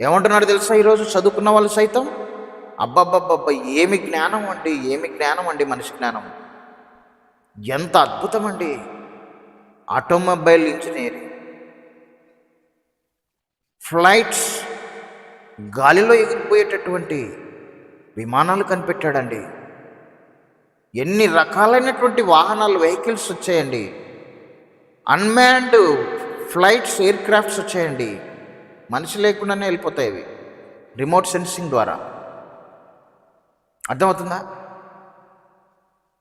ఏమంటున్నాడు తెలుసా ఈరోజు? చదువుకున్న వాళ్ళు సైతం అబ్బబ్బబ్బబ్బ ఏమి జ్ఞానం అండి ఏమి జ్ఞానం అండి మనిషి జ్ఞానం? ఎంత అద్భుతం అండి. Automobile engineering. ఫ్లైట్స్ గాలిలో ఎగిరిపోయేటటువంటి విమానాలు కనిపెట్టాడండి. ఎన్ని రకాలైనటువంటి వాహనాలు వెహికల్స్ వచ్చాయండి. అన్మ్యాన్డ్ ఫ్లైట్స్ ఎయిర్ క్రాఫ్ట్స్ వచ్చాయండి. మనిషి లేకుండానే వెళ్ళిపోతాయి ఇవి. రిమోట్ సెన్సింగ్ ద్వారా. అర్థమవుతుందా?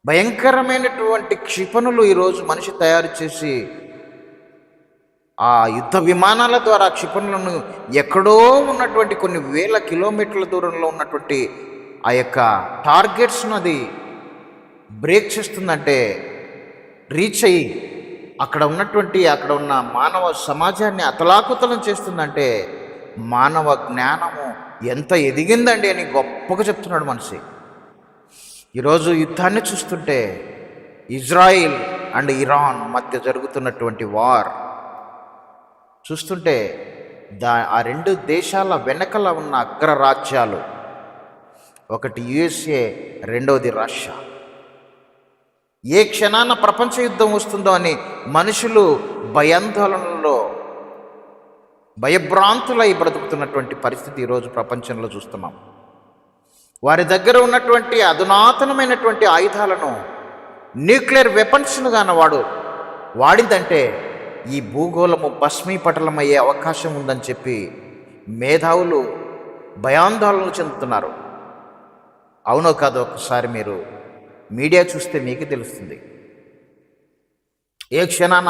భయంకరమైనటువంటి క్షిపణులు ఈరోజు మనిషి తయారు చేసి ఆ యుద్ధ విమానాల ద్వారా క్షిపణులను ఎక్కడో ఉన్నటువంటి కొన్ని వేల కిలోమీటర్ల దూరంలో ఉన్నటువంటి ఆ యొక్క టార్గెట్స్ను అది బ్రేక్ చేస్తుందంటే రీచ్ అయ్యి అక్కడ ఉన్నటువంటి అక్కడ ఉన్న మానవ సమాజాన్ని అతలాకుతలం చేస్తుందంటే మానవ జ్ఞానము ఎంత ఎదిగిందండి అని గొప్పగా చెప్తున్నాడు మనిషి. ఈరోజు యుద్ధాన్ని చూస్తుంటే ఇజ్రాయిల్ అండ్ ఇరాన్ మధ్య జరుగుతున్నటువంటి వార్ చూస్తుంటే దా ఆ రెండు దేశాల వెనకల ఉన్న అగ్రరాజ్యాలు ఒకటి యుఎస్ఏ రెండవది రష్యా. ఏ క్షణాన ప్రపంచ యుద్ధం వస్తుందో అని మనుషులు భయాందోళనలో భయభ్రాంతులై బ్రతుకుతున్నటువంటి పరిస్థితి ఈరోజు ప్రపంచంలో చూస్తున్నాం. వారి దగ్గర ఉన్నటువంటి అధునాతనమైనటువంటి ఆయుధాలను న్యూక్లియర్ వెపన్స్ను వాడు వాడిందంటే ఈ భూగోళము భస్మీపటలమయ్యే అవకాశం ఉందని చెప్పి మేధావులు భయాందోళన చెందుతున్నారు. అవునో కాదో ఒకసారి మీరు మీడియా చూస్తే మీకు తెలుస్తుంది. ఏ క్షణాన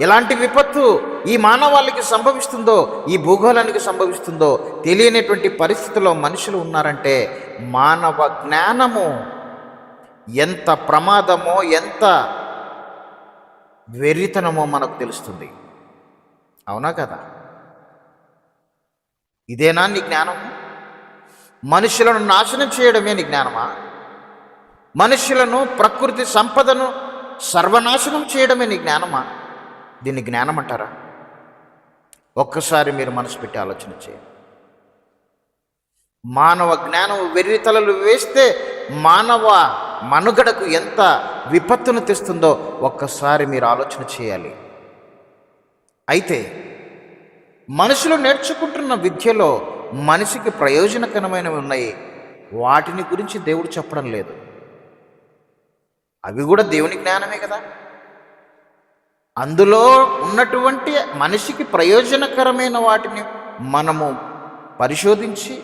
ఎలాంటి విపత్తు ఈ మానవాళికి సంభవిస్తుందో ఈ భూగోళానికి సంభవిస్తుందో తెలియనటువంటి పరిస్థితిలో మనుషులు ఉన్నారంటే మానవ జ్ఞానము ఎంత ప్రమాదమో ఎంత వెర్రితనమో మనకు తెలుస్తుంది. అవునా కదా? ఇదేనా నీ జ్ఞానం మనుషులను నాశనం చేయడమే నీ జ్ఞానమా? మనుషులను ప్రకృతి సంపదను సర్వనాశనం చేయడమే నీ జ్ఞానమా? దీన్ని జ్ఞానం అంటారా? ఒక్కసారి మీరు మనసు పెట్టి ఆలోచన చేయండి. మానవ జ్ఞానం వెర్రితలలు వేస్తే మానవ మనుగడకు ఎంత విపత్తును తెస్తుందో ఒక్కసారి మీరు ఆలోచన చేయాలి. అయితే మనుషులు నేర్చుకుంటున్న విద్యలో మనిషికి ప్రయోజనకరమైనవి ఉన్నాయి. వాటిని గురించి దేవుడు చెప్పడం లేదు. అవి కూడా దేవుని జ్ఞానమే కదా. అందులో ఉన్నటువంటి మనిషికి ప్రయోజనకరమైన వాటిని మనము పరిశోధించి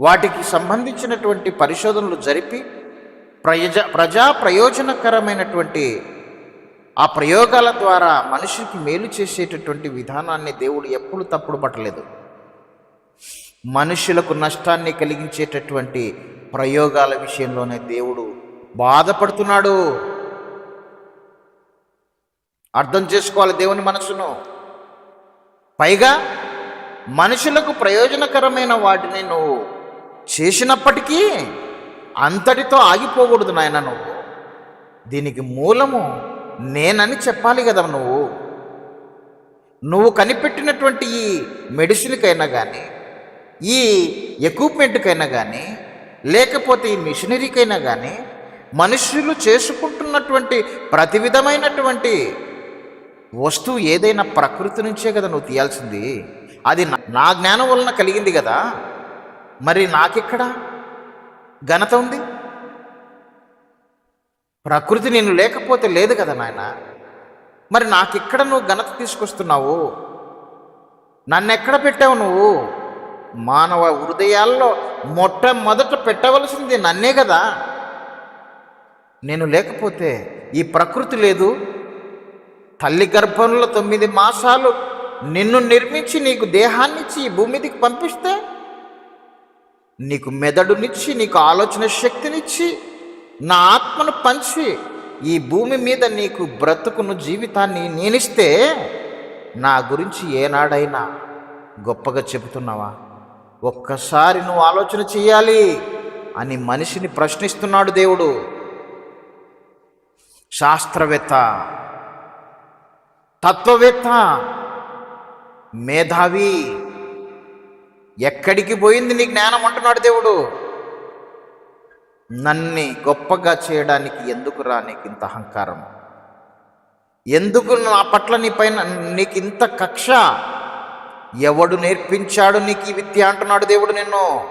వాటికి సంబంధించినటువంటి పరిశోధనలు జరిపి ప్రజ ప్రజా ప్రయోజనకరమైనటువంటి ఆ ప్రయోగాల ద్వారా మనిషికి మేలు చేసేటటువంటి విధానాన్ని దేవుడు ఎప్పుడు తప్పుడు పట్టలేదు. మనుషులకు నష్టాన్ని కలిగించేటటువంటి ప్రయోగాల విషయంలోనే దేవుడు బాధపడుతున్నాడు. అర్థం చేసుకోవాలి దేవుని మనసును. పైగా మనుషులకు ప్రయోజనకరమైన వాటిని నువ్వు చేసినప్పటికీ అంతటితో ఆగిపోకూడదు నాయన నువ్వు. దీనికి మూలము నేనని చెప్పాలి కదా నువ్వు. నువ్వు కనిపెట్టినటువంటి ఈ మెడిసిన్కైనా కానీ ఈ ఎక్విప్మెంట్కైనా కానీ లేకపోతే ఈ మిషనరీకైనా కానీ మనుషులు చేసుకుంటున్నటువంటి ప్రతి విధమైనటువంటి వస్తువు ఏదైనా ప్రకృతి నుంచే కదా నువ్వు తీయాల్సింది. అది నా- నా జ్ఞానం వలన కలిగింది కదా. మరి నాకెక్కడ ఘనత ఉంది? ప్రకృతి నేను లేకపోతే లేదు కదా నాయన. మరి నాకెక్కడ నువ్వు ఘనత తీసుకొస్తున్నావు? నన్నెక్కడ పెట్టావు నువ్వు? మానవ హృదయాల్లో మొట్టమొదట పెట్టవలసింది నన్నే కదా. నేను లేకపోతే ఈ ప్రకృతి లేదు. తల్లి గర్భంలో తొమ్మిది మాసాలు నిన్ను నిర్మించి నీకు దేహాన్నిచ్చి ఈ భూమి మీదకి పంపిస్తే నీకు మెదడునిచ్చి నీకు ఆలోచన శక్తినిచ్చి నా ఆత్మను పంచి ఈ భూమి మీద నీకు బ్రతుకును జీవితాన్ని నేనిస్తే నా గురించి ఏనాడైనా గొప్పగా చెబుతున్నావా? ఒక్కసారి నువ్వు ఆలోచన చేయాలి అని మనిషిని ప్రశ్నిస్తున్నాడు దేవుడు. శాస్త్రవేత్త తత్వవేత్త మేధావి. ఎక్కడికి పోయింది నీ జ్ఞానం అంటున్నాడు దేవుడు? నన్ని గొప్పగా చేయడానికి ఎందుకు రా నీకు ఇంత అహంకారం? ఎందుకు నా పట్ల నీ పైన నీకు ఇంత కక్ష? ఎవడు నేర్పించాడు నీకు ఈ విద్య అంటున్నాడు దేవుడు నిన్ను?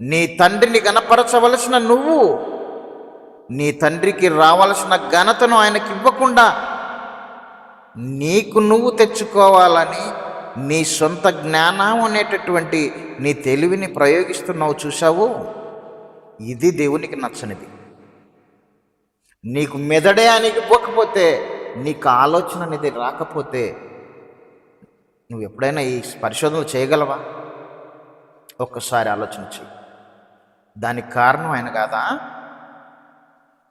నీ తండ్రిని గనపరచవలసిన నువ్వు? నీ తండ్రికి రావలసిన ఘనతను ఆయనకి ఇవ్వకుండా నీకు నువ్వు తెచ్చుకోవాలని నీ సొంత జ్ఞానం అనేటటువంటి నీ తెలివిని ప్రయోగిస్తున్నావు చూసావు ఇది దేవునికి నచ్చనిది. నీకు మెదడే అనిగిపోకపోతే నీకు ఆలోచన అనేది రాకపోతే నువ్వు ఎప్పుడైనా ఈ పరిశోధనలు చేయగలవా? ఒక్కసారి ఆలోచన దానికి కారణం ఆయన కాదా?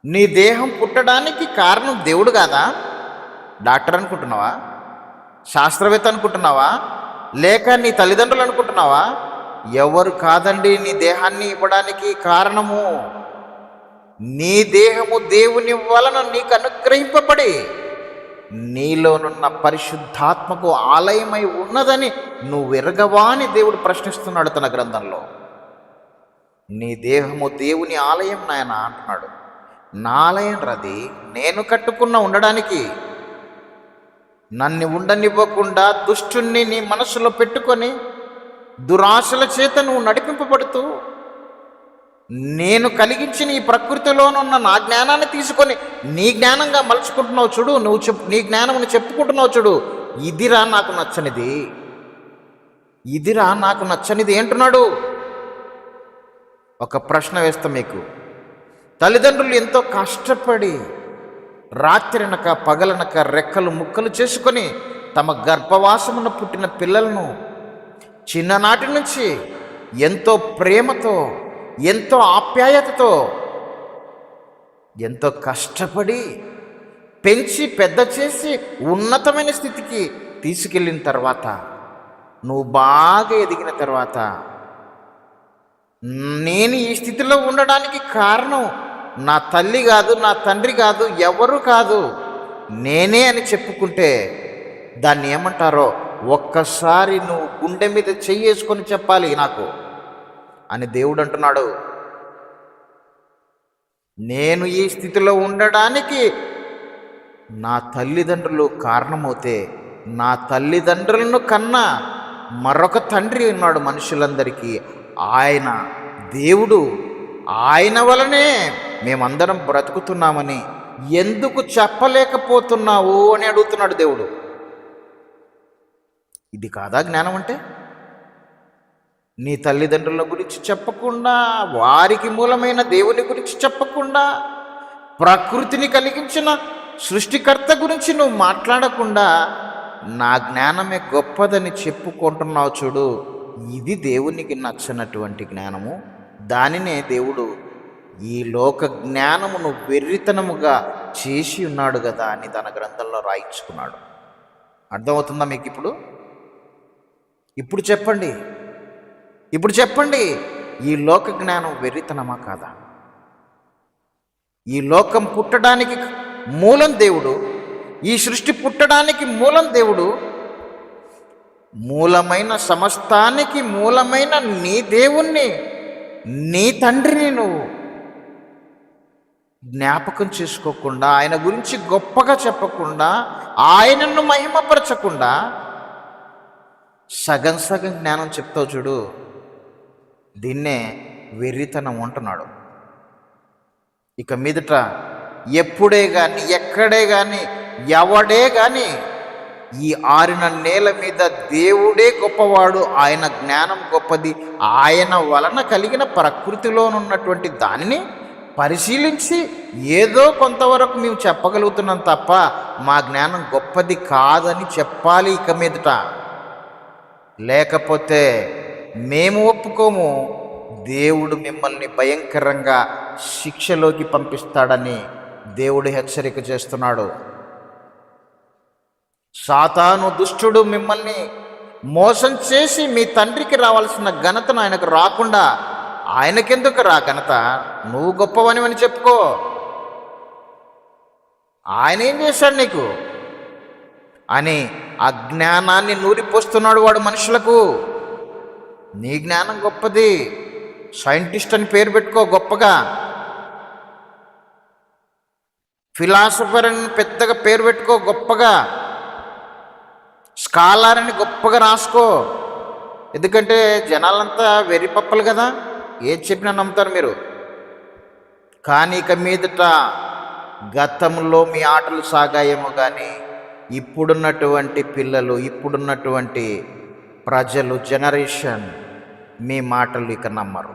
నీ దేహం పుట్టడానికి కారణం దేవుడు కాదా? డాక్టర్ అనుకుంటున్నావా? శాస్త్రవేత్త అనుకుంటున్నావా? లేక నీ తల్లిదండ్రులు అనుకుంటున్నావా? ఎవరు కాదండి నీ దేహాన్ని ఇవ్వడానికి కారణము? నీ దేహము దేవుని వలన నీకు అనుగ్రహింపబడి నీలోనున్న పరిశుద్ధాత్మకు ఆలయమై ఉన్నదని నువ్వు ఎరగవా అని దేవుడు ప్రశ్నిస్తున్నాడు తన గ్రంథంలో. నీ దేహము దేవుని ఆలయం నాయన అంటున్నాడు. నాలయం రది నేను కట్టుకున్న ఉండడానికి. నన్ను ఉండనివ్వకుండా దుష్టుణ్ణి నీ మనసులో పెట్టుకొని దురాశల చేత నువ్వు నడిపింపబడుతూ నేను కలిగించిన ఈ ప్రకృతిలోనున్న నా జ్ఞానాన్ని తీసుకొని నీ జ్ఞానంగా మలుచుకుంటున్నావు చూడు నువ్వు చెప్పు నీ జ్ఞానం చెప్పుకుంటున్నావు చూడు. ఇదిరా నాకు నచ్చనిది. ఇదిరా నాకు నచ్చనిది. ఏంటున్నాడు? ఒక ప్రశ్న వేస్తా మీకు. తల్లిదండ్రులు ఎంతో కష్టపడి రాత్రినక పగలనక రెక్కలు ముక్కలు చేసుకొని తమ గర్భవాసమున పుట్టిన పిల్లలను చిన్ననాటి నుంచి ఎంతో ప్రేమతో ఎంతో ఆప్యాయతతో ఎంతో కష్టపడి పెంచి పెద్ద చేసి ఉన్నతమైన స్థితికి తీసుకెళ్ళిన తర్వాత నువ్వు బాగా ఎదిగిన తర్వాత నేను ఈ స్థితిలో ఉండడానికి కారణం నా తల్లి కాదు నా తండ్రి కాదు ఎవరు కాదు నేనే అని చెప్పుకుంటే దాన్ని ఏమంటారో ఒక్కసారి నువ్వు గుండె మీద చెయ్యేసుకొని చెప్పాలి నాకు. అని దేవుడు అంటున్నాడు. నేను ఈ స్థితిలో ఉండడానికి నా తల్లిదండ్రులు కారణమవుతే నా తల్లిదండ్రులను కన్నా మరొక తండ్రి ఉన్నాడు మనుషులందరికీ. ఆయన దేవుడు. ఆయన వలనే మేమందరం బ్రతుకుతున్నామని ఎందుకు చెప్పలేకపోతున్నావు అని అడుగుతున్నాడు దేవుడు. ఇది కాదా జ్ఞానం అంటే? నీ తల్లిదండ్రుల గురించి చెప్పకుండా వారికి మూలమైన దేవుని గురించి చెప్పకుండా ప్రకృతిని కలిగించిన సృష్టికర్త గురించి నువ్వు మాట్లాడకుండా నా జ్ఞానమే గొప్పదని చెప్పుకుంటున్నావు చూడు. ఇది దేవునికి నచ్చినటువంటి జ్ఞానము. దానినే దేవుడు ఈ లోక జ్ఞానమును వెర్రితనముగా చేసి ఉన్నాడు కదా అని తన గ్రంథంలో రాయించుకున్నాడు. అర్థమవుతుందా మీకు ఇప్పుడు? ఇప్పుడు చెప్పండి. ఇప్పుడు చెప్పండి. ఈ లోక జ్ఞానం వెర్రితనమా కాదా? ఈ లోకం పుట్టడానికి మూలం దేవుడు. ఈ సృష్టి పుట్టడానికి మూలం దేవుడు. మూలమైన సమస్తానికి మూలమైన నీ దేవుణ్ణి నీ తండ్రిని నువ్వు జ్ఞాపకం చేసుకోకుండా ఆయన గురించి గొప్పగా చెప్పకుండా ఆయనను మహిమపరచకుండా సగం సగం జ్ఞానం చెప్తావు చూడు. దీన్నే వెర్రితనం అంటున్నాడు. ఇక మీదట ఎప్పుడే కానీ ఎక్కడే కానీ ఎవడే కానీ ఈ ఆరిన నేల మీద దేవుడే గొప్పవాడు ఆయన జ్ఞానం గొప్పది ఆయన వలన కలిగిన ప్రకృతిలోనున్నటువంటి దానిని పరిశీలించి ఏదో కొంతవరకు మేము చెప్పగలుగుతున్నాం తప్ప మా జ్ఞానం గొప్పది కాదని చెప్పాలి ఇక మీదట. లేకపోతే మేము ఒప్పుకోము దేవుడు మిమ్మల్ని భయంకరంగా శిక్షలోకి పంపిస్తాడని దేవుడు హెచ్చరిక చేస్తున్నాడు. సాతాను దుష్టుడు మిమ్మల్ని మోసం చేసి మీ తండ్రికి రావాల్సిన ఘనతను ఆయనకు రాకుండా ఆయనకెందుకు రా ఘనత? నువ్వు గొప్పవని అని చెప్పుకో. ఆయన ఏం చేశాడు నీకు? అని అజ్ఞానాన్ని నూరిపోస్తున్నాడు వాడు మనుషులకు. నీ జ్ఞానం గొప్పది. సైంటిస్ట్ అని పేరు పెట్టుకో గొప్పగా. ఫిలాసఫర్ అని పెద్దగా పేరు పెట్టుకో గొప్పగా. స్కాలర్ అని గొప్పగా రాసుకో. ఎందుకంటే జనాలంతా వెర్రిపప్పలు కదా. ఏది చెప్పినా నమ్ముతారు మీరు. కానీ ఇక మీదట గతంలో మీ ఆటలు సాగాయేమో కానీ ఇప్పుడున్నటువంటి పిల్లలు ఇప్పుడున్నటువంటి ప్రజలు జనరేషన్ మీ మాటలు ఇక నమ్మరు.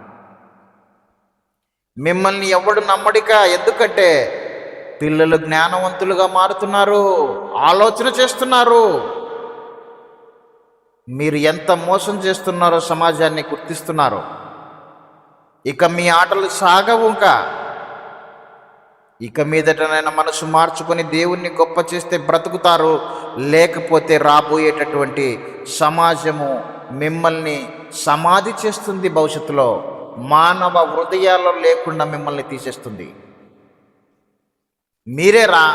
మిమ్మల్ని ఎవడు నమ్మడిక? ఎందుకంటే పిల్లలు జ్ఞానవంతులుగా మారుతున్నారు ఆలోచన చేస్తున్నారు. మీరు ఎంత మోసం చేస్తున్నారో సమాజాన్ని గుర్తిస్తున్నారు. ఇక మీ ఆటలు సాగవు ఇంకా ఇక మీదటనైనా మనసు మార్చుకొని దేవుణ్ణి గొప్ప చేస్తే బ్రతుకుతారు లేకపోతే రాబోయేటటువంటి సమాజము మిమ్మల్ని సమాధి చేస్తుంది భవిష్యత్తులో మానవ హృదయాల్లో లేకుండా మిమ్మల్ని తీసేస్తుంది. మీరేరా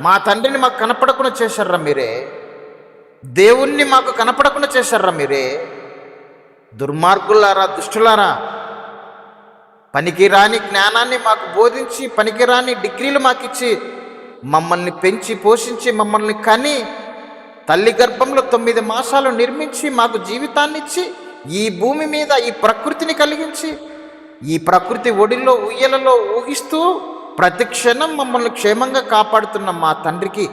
మా తండ్రిని మాకు కనపడకుండా చేశారా మీరే? దేవుణ్ణి మాకు కనపడకుండా చేశారా మీరే? దుర్మార్గులారా దుష్టులారా పనికిరాని జ్ఞానాన్ని మాకు బోధించి పనికిరాని డిగ్రీలు మాకు ఇచ్చి మమ్మల్ని పెంచి పోషించి మమ్మల్ని కని తల్లి గర్భంలో తొమ్మిది మాసాలు నిర్మించి మాకు జీవితాన్ని ఇచ్చి ఈ భూమి మీద ఈ ప్రకృతిని కలిగించి ఈ ప్రకృతి ఒడిలో ఉయ్యలలో ఊగిస్తూ ప్రతి క్షణం మమ్మల్ని క్షేమంగా కాపాడుతున్న మా తండ్రికి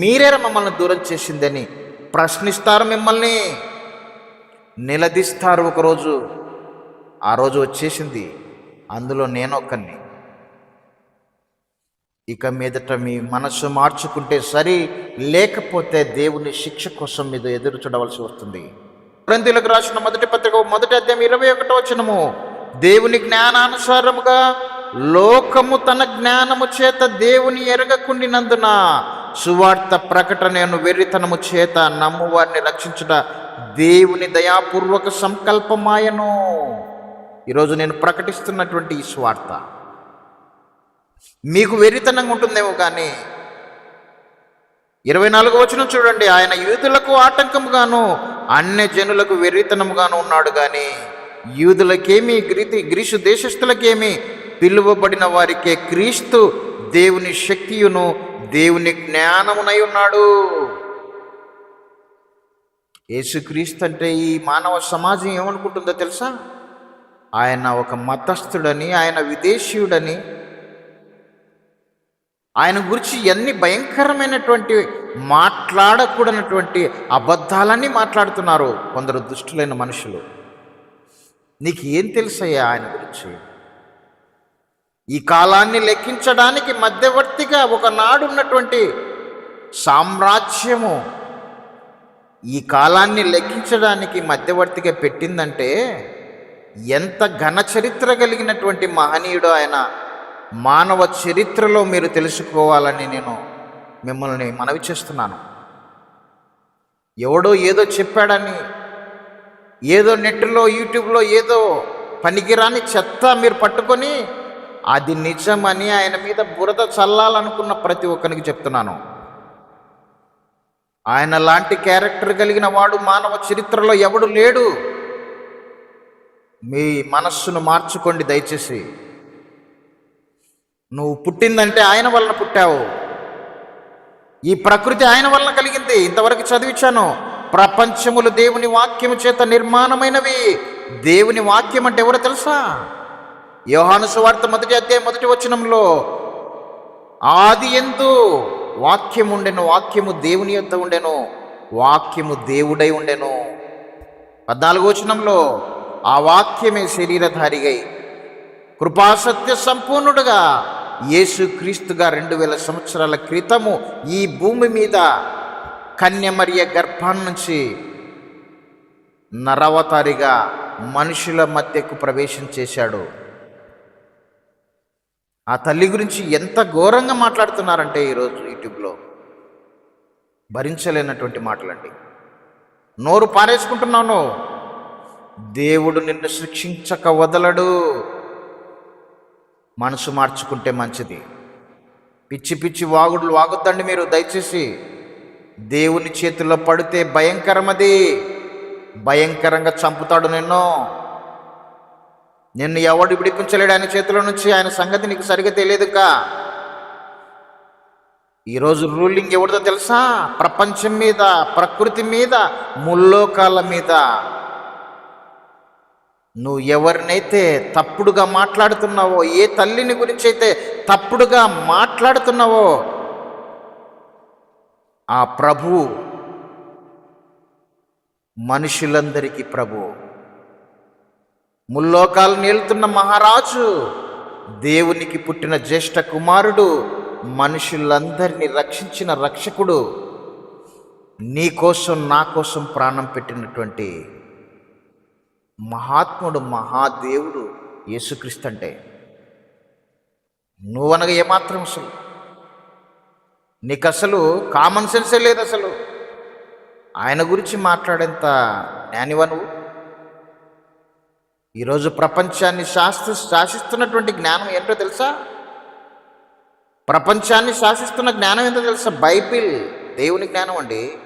మీరేరా మమ్మల్ని దూరం చేసిందని ప్రశ్నిస్తారు మిమ్మల్ని. నిలదీస్తారు ఒకరోజు. ఆ రోజు వచ్చేసింది. అందులో నేను ఒక్కరిని ఇక మీదట మీ మనసు మార్చుకుంటే సరి లేకపోతే దేవుని శిక్ష కోసం మీద ఎదురు చూడవలసి వస్తుంది. గ్రంథులకు రాసిన మొదటి పత్రిక మొదటి అధ్యాయం ఇరవై ఒకటో వచనము. దేవుని జ్ఞానానుసారముగా లోకము తన జ్ఞానము చేత దేవుని ఎరగకుండినందున సువార్త ప్రకటనను వెర్రితనము చేత నమ్మువారిని రక్షించుట దేవుని దయాపూర్వక సంకల్పమాయను. ఈరోజు నేను ప్రకటిస్తున్నటువంటి ఈ స్వార్థ మీకు వెర్రితనంగా ఉంటుందేమో కానీ ఇరవై నాలుగు వచనం చూడండి. ఆయన యూదులకు ఆటంకముగాను అన్య జనులకు వెర్రితనముగాను ఉన్నాడు కానీ యూదులకేమి గ్రీతి గ్రీసు దేశస్థులకేమి పిలువబడిన వారికే క్రీస్తు దేవుని శక్తియును దేవుని జ్ఞానమునై ఉన్నాడు. యేసుక్రీస్తు అంటే ఈ మానవ సమాజం ఏమనుకుంటుందో తెలుసా? ఆయన ఒక మతస్థుడని ఆయన విదేశీయుడని. ఆయన గురించి ఎన్ని భయంకరమైనటువంటి మాట్లాడకూడనటువంటి అబద్ధాలన్నీ మాట్లాడుతున్నారు కొందరు దుష్టులైన మనుషులు. నీకు ఏం తెలుసయ్యా ఆయన గురించి? ఈ కాలాన్ని లెక్కించడానికి మధ్యవర్తిగా ఒకనాడున్నటువంటి సామ్రాజ్యము ఈ కాలాన్ని లెక్కించడానికి మధ్యవర్తిగా పెట్టిందంటే ఎంత ఘన చరిత్ర కలిగినటువంటి మహనీయుడు ఆయన మానవ చరిత్రలో మీరు తెలుసుకోవాలని నేను మిమ్మల్ని మనవి చేస్తున్నాను. ఎవడో ఏదో చెప్పాడని ఏదో నెట్లో యూట్యూబ్లో ఏదో పనికిరాని చెత్త మీరు పట్టుకొని అది నిజమని ఆయన మీద బురద చల్లాలనుకున్న ప్రతి ఒక్కరికి చెప్తున్నాను. ఆయన లాంటి క్యారెక్టర్ కలిగిన వాడు మానవ చరిత్రలో ఎవడు లేడు. మీ మనస్సును మార్చుకోండి దయచేసి. నువ్వు పుట్టిందంటే ఆయన వలన పుట్టావు. ఈ ప్రకృతి ఆయన వలన కలిగింది. ఇంతవరకు చదివించాను. ప్రపంచములు దేవుని వాక్యము చేత నిర్మాణమైనవి. దేవుని వాక్యం అంటే ఎవరో తెలుసా? యోహాను సువార్త మొదటి అధ్యాయం మొదటి వచనంలో ఆది ఎందు వాక్యం ఉండెను వాక్యము దేవుని యొద్ద ఉండెను వాక్యము దేవుడై ఉండెను. పద్నాలుగు వచనంలో ఆ వాక్యమే శరీరధారిగై కృపాసత్య సంపూర్ణుడుగా యేసుక్రీస్తుగా రెండు వేల సంవత్సరాల క్రితము ఈ భూమి మీద కన్యమర్య గర్భం నుంచి నరవతారిగా మనుషుల మధ్యకు ప్రవేశం చేశాడు. ఆ తల్లి గురించి ఎంత ఘోరంగా మాట్లాడుతున్నారంటే ఈరోజు యూట్యూబ్లో? భరించలేనటువంటి మాటలండి. నోరు పారేసుకుంటున్నాను దేవుడు నిన్ను శిక్షించక వదలడు. మనసు మార్చుకుంటే మంచిది. పిచ్చి పిచ్చి వాగుడు వాగొద్దండి మీరు దయచేసి. దేవుని చేతుల్లో పడితే భయంకరమది. భయంకరంగా చంపుతాడు నిన్ను. నిన్ను ఎవడు విడిపించలేడు ఆయన చేతిలో నుంచి? ఆయన సంగతి నీకు సరిగా తెలియదుగా ఈరోజు రూలింగ్ ఎవరిదో తెలుసా? ప్రపంచం మీద ప్రకృతి మీద ముల్లోకాల మీద. నువ్వు ఎవరినైతే తప్పుడుగా మాట్లాడుతున్నావో ఏ తల్లిని గురించి అయితే తప్పుడుగా మాట్లాడుతున్నావో ఆ ప్రభు మనుషులందరికీ ప్రభు. ముల్లోకాలు నేలుతున్న మహారాజు దేవునికి పుట్టిన జ్యేష్ఠ కుమారుడు మనుషులందరినీ రక్షించిన రక్షకుడు నీ కోసం నా కోసం ప్రాణం పెట్టినటువంటి మహాత్ముడు మహాదేవుడు యేసుక్రీస్తు అంటే. నువ్వనగా ఏమాత్రం అసలు. నీకు అసలు కామన్ సెన్సే లేదు అసలు. ఆయన గురించి మాట్లాడేంత జ్ఞానివా నువ్వు? ఈరోజు ప్రపంచాన్ని శాస్త్ర శాసిస్తున్నటువంటి జ్ఞానం ఏంటో తెలుసా? ప్రపంచాన్ని శాసిస్తున్న జ్ఞానం ఏంటో తెలుసా? బైబిల్. దేవుని జ్ఞానం అండి.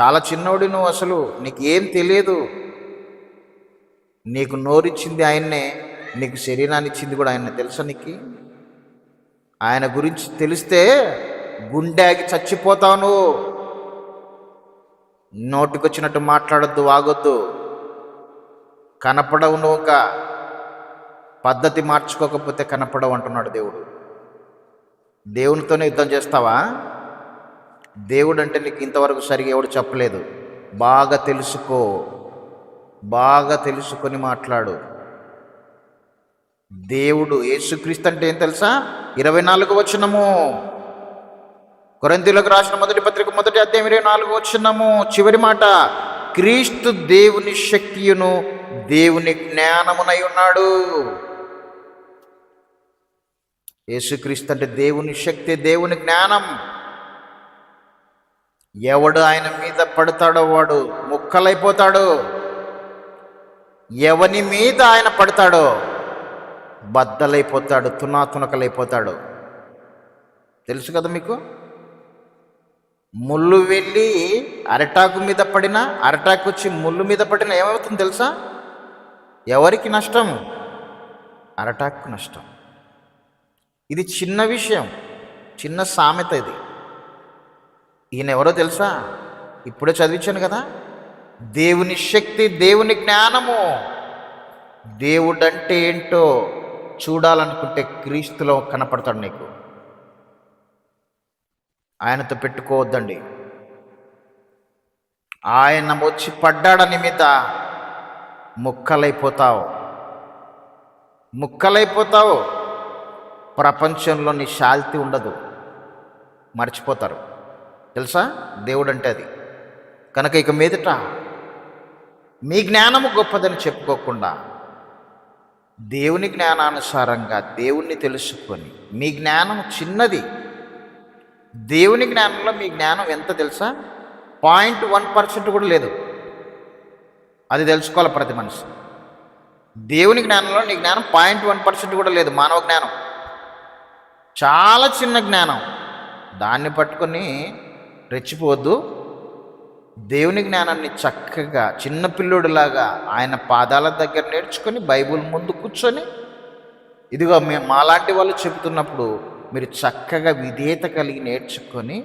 చాలా చిన్నోడి నువ్వు అసలు. నీకు ఏం తెలియదు. నీకు నోరిచ్చింది ఆయన్నే. నీకు శరీరాన్ని ఇచ్చింది కూడా ఆయన తెలుసా నీకు? ఆయన గురించి తెలిస్తే గుండెకి చచ్చిపోతావు నువ్వు. నోటికొచ్చినట్టు మాట్లాడొద్దు వాగొద్దు. కనపడవు నువ్వు ఒక పద్ధతి మార్చుకోకపోతే కనపడవు అంటున్నాడు దేవుడు. దేవునితోనే యుద్ధం చేస్తావా? దేవుడు అంటే నీకు ఇంతవరకు సరిగా ఎవడు చెప్పలేదు. బాగా తెలుసుకో. బాగా తెలుసుకొని మాట్లాడు. దేవుడు యేసుక్రీస్తు అంటే ఏం తెలుసా? ఇరవై నాలుగు వచ్చినము కొరంతీలకు రాసిన మొదటి పత్రిక మొదటి అధ్యాయం ఇరవై నాలుగు వచ్చినము చివరి మాట క్రీస్తు దేవుని శక్తియును దేవుని జ్ఞానమునై ఉన్నాడు. యేసుక్రీస్తు అంటే దేవుని శక్తి దేవుని జ్ఞానం. ఎవడు ఆయన మీద పడతాడో వాడు ముక్కలైపోతాడు. ఎవని మీద ఆయన పడతాడో బద్దలైపోతాడు తునాతునకలైపోతాడు. తెలుసు కదా మీకు? ముళ్ళు వెళ్ళి అరటాకు మీద పడినా అరటాకు వచ్చి ముళ్ళు మీద పడినా ఏమవుతుంది తెలుసా? ఎవరికి నష్టం? అరటాకు నష్టం. ఇది చిన్న విషయం చిన్న సామెత ఇది. ఈయన ఎవరో తెలుసా? ఇప్పుడే చదివించాను కదా. దేవుని శక్తి దేవుని జ్ఞానము. దేవుడంటే ఏంటో చూడాలనుకుంటే క్రీస్తులో కనపడతాడు నీకు. ఆయనతో పెట్టుకోవద్దండి. ఆయన వచ్చి పడ్డాడని మీద ముక్కలైపోతావు. ముక్కలైపోతావు. ప్రపంచంలో నీ శాంతి ఉండదు. మర్చిపోతారు. తెలుసా? దేవుడు అంటే అది. కనుక ఇక మీదట మీ జ్ఞానము గొప్పదని చెప్పుకోకుండా దేవుని జ్ఞానానుసారంగా దేవుణ్ణి తెలుసుకొని మీ జ్ఞానం చిన్నది దేవుని జ్ఞానంలో మీ జ్ఞానం ఎంత తెలుసా? పాయింట్ వన్ పర్సెంట్ కూడా లేదు. అది తెలుసుకోవాలి ప్రతి మనిషి. దేవుని జ్ఞానంలో నీ జ్ఞానం పాయింట్ వన్ పర్సెంట్ కూడా లేదు మానవ జ్ఞానం. చాలా చిన్న జ్ఞానం. దాన్ని పట్టుకొని రెచ్చిపోవద్దు. దేవుని జ్ఞానాన్ని చక్కగా చిన్నపిల్లుడిలాగా ఆయన పాదాల దగ్గర నేర్చుకొని బైబుల్ ముందు కూర్చొని ఇదిగో మేము మాలాంటి వాళ్ళు చెబుతున్నప్పుడు మీరు చక్కగా విధేయత కలిగి నేర్చుకొని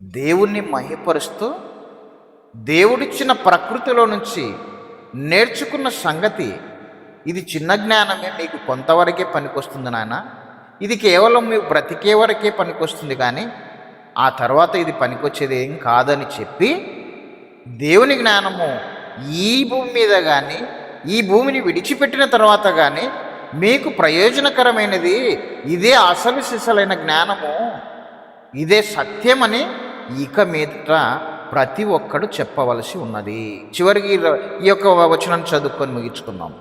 దేవుణ్ణి మహిపరుస్తూ దేవుడిచ్చిన ప్రకృతిలో నుంచి నేర్చుకున్న సంగతి ఇది చిన్న జ్ఞానమే మీకు కొంతవరకే పనికొస్తుంది నాయన. ఇది కేవలం మీకు బ్రతికే వరకే పనికొస్తుంది కానీ ఆ తర్వాత ఇది పనికొచ్చేది ఏం కాదని చెప్పి దేవుని జ్ఞానము ఈ భూమి మీద కానీ ఈ భూమిని విడిచిపెట్టిన తర్వాత కానీ మీకు ప్రయోజనకరమైనది ఇదే అసలు సిసలైన జ్ఞానము. ఇదే సత్యమని ఇక మీదట ప్రతి ఒక్కడు చెప్పవలసి ఉన్నది. చివరికి ఈ- యొక్క వచనాన్ని చదువుకొని ముగించుకున్నాం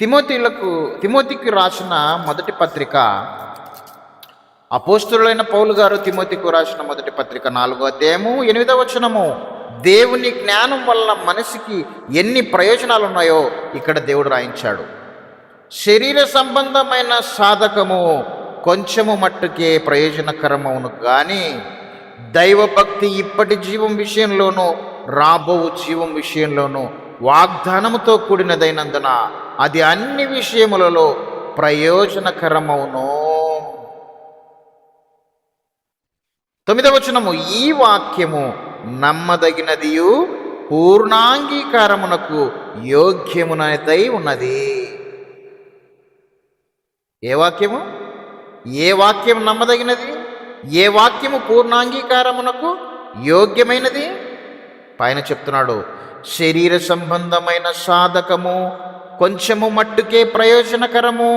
తిమోతిలకు తిమోతికి రాసిన మొదటి పత్రిక అపోస్తులైన పౌలు గారు తిమోతికు రాసిన మొదటి పత్రిక నాలుగో అధ్యాయము ఎనిమిదో వచనము. దేవుని జ్ఞానం వల్ల మనిషికి ఎన్ని ప్రయోజనాలు ఉన్నాయో ఇక్కడ దేవుడు రాయించాడు. శరీర సంబంధమైన సాధకము కొంచెము మట్టుకే ప్రయోజనకరమవును. కానీ దైవభక్తి ఇప్పటి జీవం విషయంలోనూ రాబో జీవం విషయంలోనూ వాగ్దానముతో కూడినదైనందున అది అన్ని విషయములలో ప్రయోజనకరమవును. తొమ్మిదవచనము ఈ వాక్యము నమ్మదగినదియు పూర్ణాంగీకారమునకు యోగ్యమునదై ఉన్నది. ఏ వాక్యము? ఏ వాక్యం నమ్మదగినది? ఏ వాక్యము పూర్ణాంగీకారమునకు యోగ్యమైనది? పైన చెప్తున్నాడు శరీర సంబంధమైన సాధకము కొంచెము మట్టుకే ప్రయోజనకరము.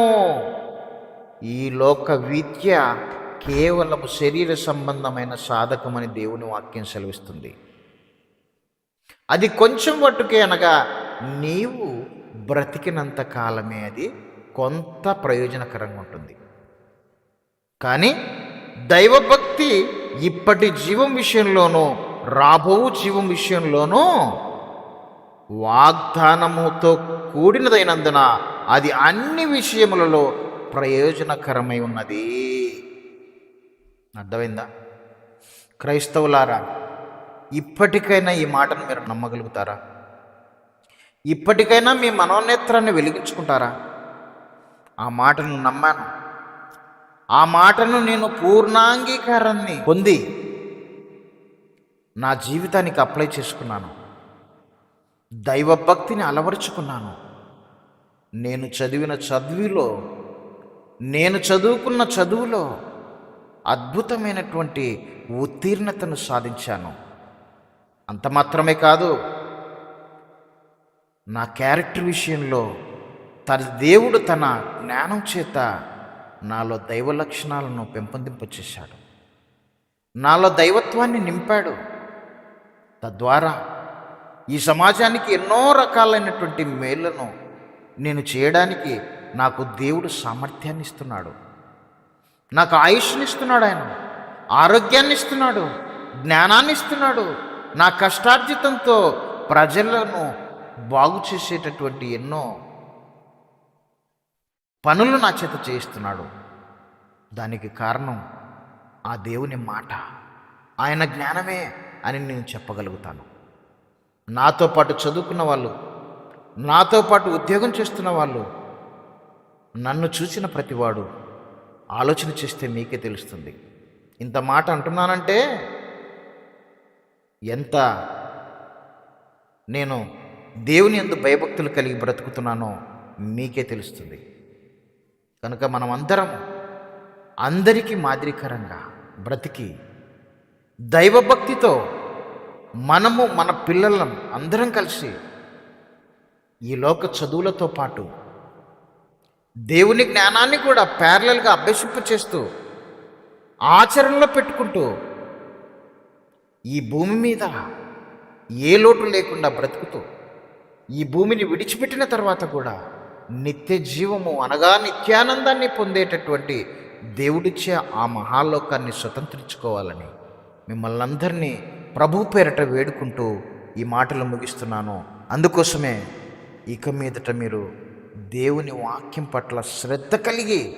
ఈ లోక విద్య కేవలము శరీర సంబంధమైన సాధకమని దేవుని వాక్యం సెలవిస్తుంది. అది కొంచెం మట్టుకే అనగా నీవు బ్రతికినంత కాలమే అది కొంత ప్రయోజనకరంగా ఉంటుంది కానీ దైవభక్తి ఇప్పటి జీవం విషయంలోనూ రాబో జీవం విషయంలోనూ వాగ్దానముతో కూడినదైనందున అది అన్ని విషయములలో ప్రయోజనకరమై ఉన్నది. అర్థమైందా? క్రైస్తవులారా ఇప్పటికైనా ఈ మాటను మీరు నమ్మగలుగుతారా? ఇప్పటికైనా మీ మనోనేత్రాన్ని వెలిగించుకుంటారా? ఆ మాటను నమ్మాను. ఆ మాటను నేను పూర్ణాంగీకారాన్ని పొంది నా జీవితానికి అప్లై చేసుకున్నాను. దైవభక్తిని అలవరుచుకున్నాను. నేను చదివిన చదువులో నేను చదువుకున్న చదువులో అద్భుతమైనటువంటి ఉత్తీర్ణతను సాధించాను. అంత మాత్రమే కాదు నా క్యారెక్టర్ విషయంలో తన దేవుడు తన జ్ఞానం చేత నాలో దైవ లక్షణాలను పెంపొందింపచేశాడు. నాలో దైవత్వాన్ని నింపాడు. తద్వారా ఈ సమాజానికి ఎన్నో రకాలైనటువంటి మేళ్ళను నేను చేయడానికి నాకు దేవుడు సామర్థ్యాన్ని ఇస్తున్నాడు. నాకు ఆయుష్ని ఇస్తున్నాడు ఆయన. ఆరోగ్యాన్ని ఇస్తున్నాడు. జ్ఞానాన్ని ఇస్తున్నాడు. నా కష్టార్జితంతో ప్రజలను బాగు చేసేటటువంటి ఎన్నో పనులు నా చేత చేయిస్తున్నాడు. దానికి కారణం ఆ దేవుని మాట. ఆయన జ్ఞానమే అని నేను చెప్పగలుగుతాను. నాతో పాటు చదువుకున్న వాళ్ళు నాతో పాటు ఉద్యోగం చేస్తున్న వాళ్ళు నన్ను చూసిన ప్రతివాడు ఆలోచన చేస్తే మీకే తెలుస్తుంది. ఇంత మాట అంటున్నానంటే ఎంత నేను దేవుని ఎందు భయభక్తులు కలిగి బ్రతుకుతున్నానో మీకే తెలుస్తుంది. కనుక మనం అందరం అందరికీ మాదిరికరంగా బ్రతికి దైవభక్తితో మనము మన పిల్లలం అందరం కలిసి ఈ లోక చదువులతో పాటు దేవుని జ్ఞానాన్ని కూడా ప్యారలల్గా అభ్యసింపు చేస్తూ ఆచరణలో పెట్టుకుంటూ ఈ భూమి మీద ఏ లోటు లేకుండా బ్రతుకుతూ ఈ భూమిని విడిచిపెట్టిన తర్వాత కూడా నిత్య జీవము అనగా నిత్యానందాన్ని పొందేటటువంటి దేవుడిచ్చే ఆ మహాలోకాన్ని స్వతంత్రించుకోవాలని మిమ్మల్ని అందరినీ ప్రభు పేరట వేడుకుంటూ ఈ మాటలు ముగిస్తున్నాను. అందుకోసమే ఇక మీదట మీరు దేవుని వాక్యం పట్ల శ్రద్ధ కలిగి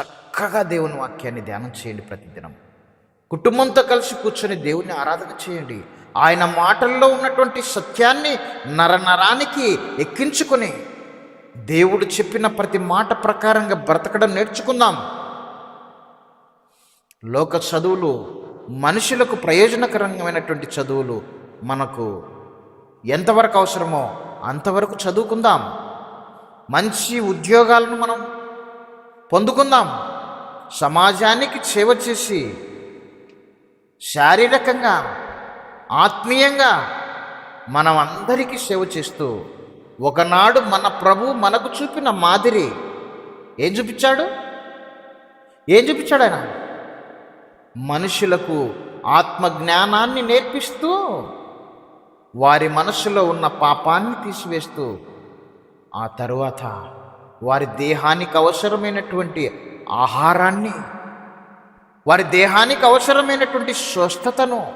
చక్కగా దేవుని వాక్యాన్ని ధ్యానం చేయండి ప్రతిదినం. కుటుంబంతో కలిసి కూర్చొని దేవుని ఆరాధన చేయండి. ఆయన మాటల్లో ఉన్నటువంటి సత్యాన్ని నరనరానికి ఎక్కించుకొని దేవుడు చెప్పిన ప్రతి మాట ప్రకారంగా బ్రతకడం నేర్చుకుందాం. లోక చదువులు మనుషులకు ప్రయోజనకరమైనటువంటి చదువులు మనకు ఎంతవరకు అవసరమో అంతవరకు చదువుకుందాం. మంచి ఉద్యోగాలను మనం పొందుకుందాం. సమాజానికి సేవ చేసి శారీరకంగా ఆత్మీయంగా మనం అందరికీ సేవ చేస్తూ ఒకనాడు మన ప్రభు మనకు చూపిన మాదిరి ఏం చూపించాడు? ఏం చూపించాడు ఆయన? మనుషులకు ఆత్మజ్ఞానాన్ని నేర్పిస్తూ వారి మనసులో ఉన్న పాపాన్ని తీసివేస్తూ ఆ తరువాత వారి దేహానికి అవసరమైనటువంటి ఆహారాన్ని వారి దేహానికి అవసరమైనటువంటి స్వస్థతను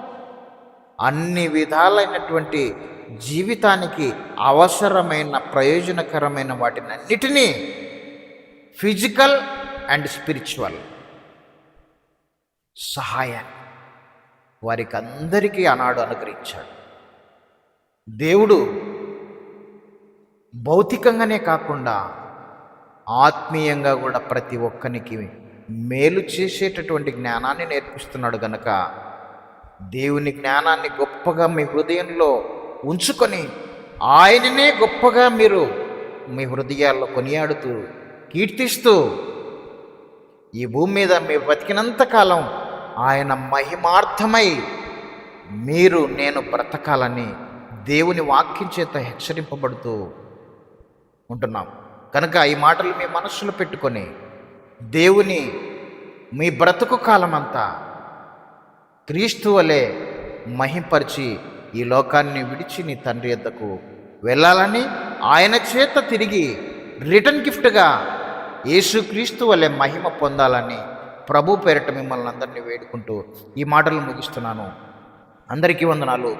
అన్ని విధాలైనటువంటి జీవితానికి అవసరమైన ప్రయోజనకరమైన వాటినన్నిటినీ ఫిజికల్ అండ్ స్పిరిచువల్ సహాయాన్ని వారికి అందరికీ ఆనాడు అనుగ్రహించాడు. దేవుడు భౌతికంగానే కాకుండా ఆత్మీయంగా కూడా ప్రతి ఒక్కరికి మేలు చేసేటటువంటి జ్ఞానాన్ని నేర్పిస్తున్నాడు గనక దేవుని జ్ఞానాన్ని గొప్పగా మీ హృదయంలో ఉంచుకొని ఆయననే గొప్పగా మీరు మీ హృదయాల్లో కొనియాడుతూ కీర్తిస్తూ ఈ భూమి మీద మీ బతికినంత కాలం ఆయన మహిమార్థమై మీరు నేను బ్రతకాలని దేవుని వాక్యం చేత హెచ్చరింపబడుతూ ఉంటున్నాం. కనుక ఈ మాటలు మీ మనస్సులో పెట్టుకొని దేవుని మీ బ్రతుకు కాలమంతా క్రీస్తు వలె మహింపరిచి ఈ లోకాన్ని విడిచి నీ తండ్రి ఎద్దకు వెళ్ళాలని ఆయన చేత తిరిగి రిటర్న్ గిఫ్ట్గా యేసుక్రీస్తు వలె మహిమ పొందాలని ప్రభు పేరిట మిమ్మల్ని అందరినీ వేడుకుంటూ ఈ మాటలు ముగిస్తున్నాను. అందరికీ వందనాలు.